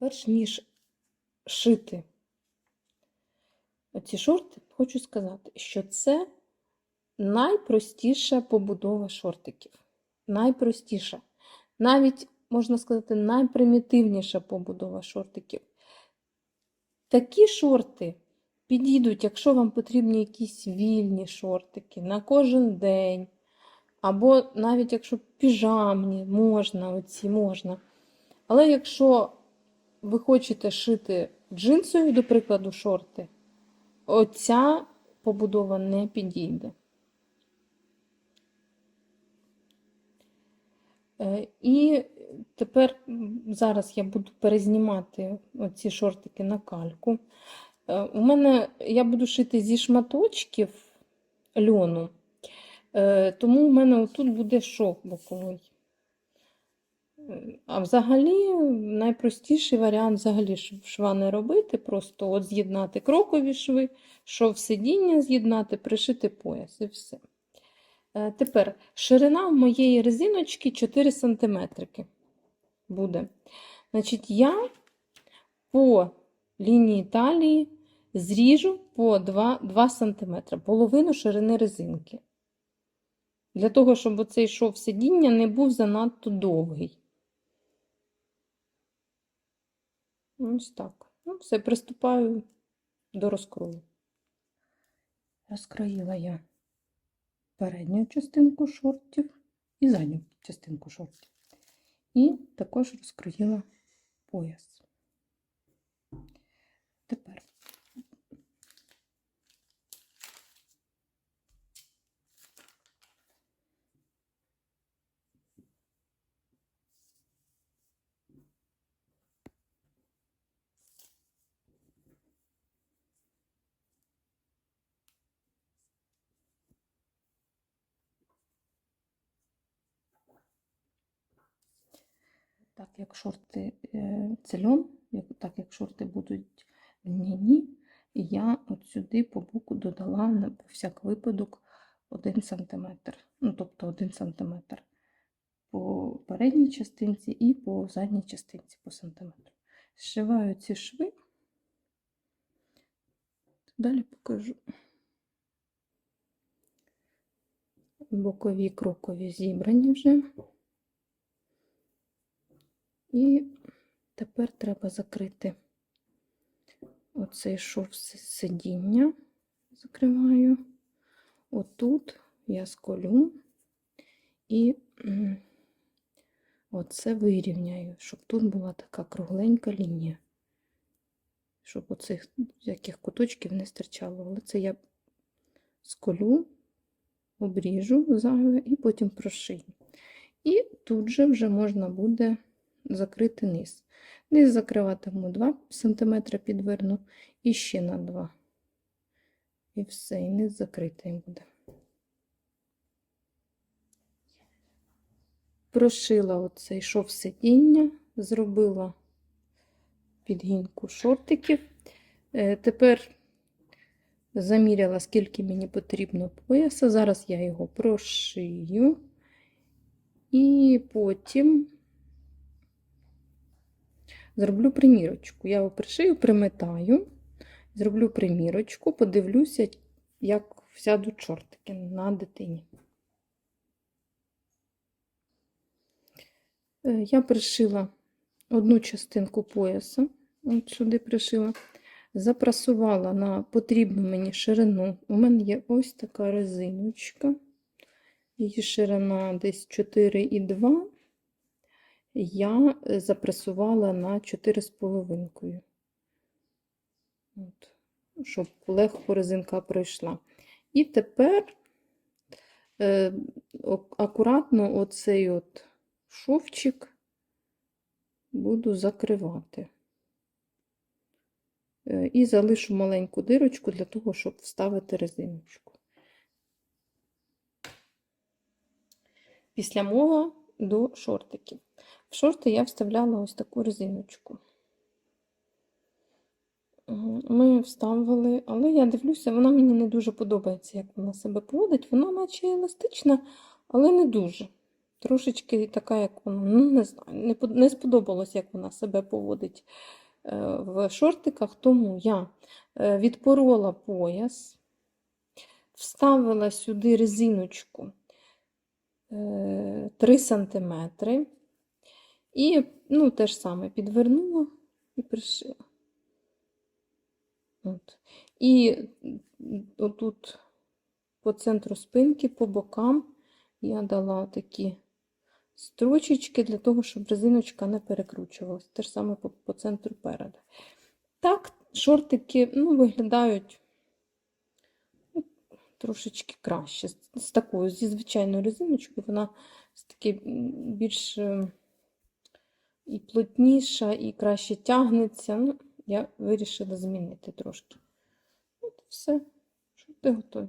перш ніж шити ці шорти, хочу сказати, що це найпростіша побудова шортиків. Найпростіша. Навіть, можна сказати, найпримітивніша побудова шортиків. Такі шорти підійдуть, якщо вам потрібні якісь вільні шортики на кожен день. Або навіть якщо піжамні, можна, оці можна. Але якщо ви хочете шити джинсові, до прикладу, шорти, оця побудова не підійде. Е, І тепер зараз я буду перезнімати оці шортики на кальку. Е, У мене я буду шити зі шматочків льону, Е, тому в мене отут буде шов боковий. А взагалі найпростіший варіант взагалі шва не робити, просто от з'єднати крокові шви, шов сидіння з'єднати, пришити пояс і все. Е, Тепер ширина моєї резиночки 4 см буде. Значить, я по лінії талії зріжу по 2, 2 см, половину ширини резинки. Для того, щоб оцей шов сидіння не був занадто довгий. Ось так. Ну, все, приступаю до розкрою. Розкроїла я передню частинку шортів і задню частинку шортів. І також розкроїла пояс. Тепер Так як шорти е, як, так як шорти будуть льняні, я от сюди по боку додала на всяк випадок 1 см. Ну, тобто 1 см по передній частинці і по задній частинці по сантиметру. Зшиваю ці шви, далі покажу. Бокові крокові зібрані вже. І тепер треба закрити оцей шов сидіння. Закриваю. Отут я сколю і оце вирівняю, щоб тут була така кругленька лінія. Щоб оцих яких куточків не стирчало. Але це я сколю, обріжу зайве і потім прошию. І тут же вже можна буде закрити низ. Низ закриватиму 2 см підверну і ще на 2. І все, і низ закритий буде. Прошила оцей шов сидіння, зробила підгінку шортиків. Е, Тепер заміряла, скільки мені потрібно пояса. Зараз я його прошию. І потім зроблю примірочку. Я його пришию, приметаю, зроблю примірочку, подивлюся, як сядуть чортики на дитині. Е, Я пришила одну частинку пояса, от сюди пришила, запрасувала на потрібну мені ширину. У мене є ось така резиночка. Її ширина десь 4,2 я е, запресувала на 4,5. От, щоб легко резинка пройшла. І тепер е, акуратно оцей от шовчик буду закривати. Е, І залишу маленьку дирочку для того, щоб вставити резиночку. Після мова до шортиків. В шорти я вставляла ось таку резиночку. Ми вставили, але я дивлюся, вона мені не дуже подобається, як вона себе поводить. Вона наче еластична, але не дуже. трошечки така, як вона, ну не знаю, не, сподобалось, як вона себе поводить е, в шортиках, тому я е, відпорола пояс, вставила сюди резиночку е, 3 см і ну, те ж саме підвернула і пришила. От. І отут по центру спинки, по бокам я дала такі строчечки для того, щоб резиночка не перекручувалась. Те ж саме по, по центру переду. Так, шортики ну, виглядають ну, трошечки краще. З, з такою, зі звичайною резиночкою, вона з таки більш е, і плотніша, і краще тягнеться. Ну, я вирішила змінити трошки. От і все. ти готові.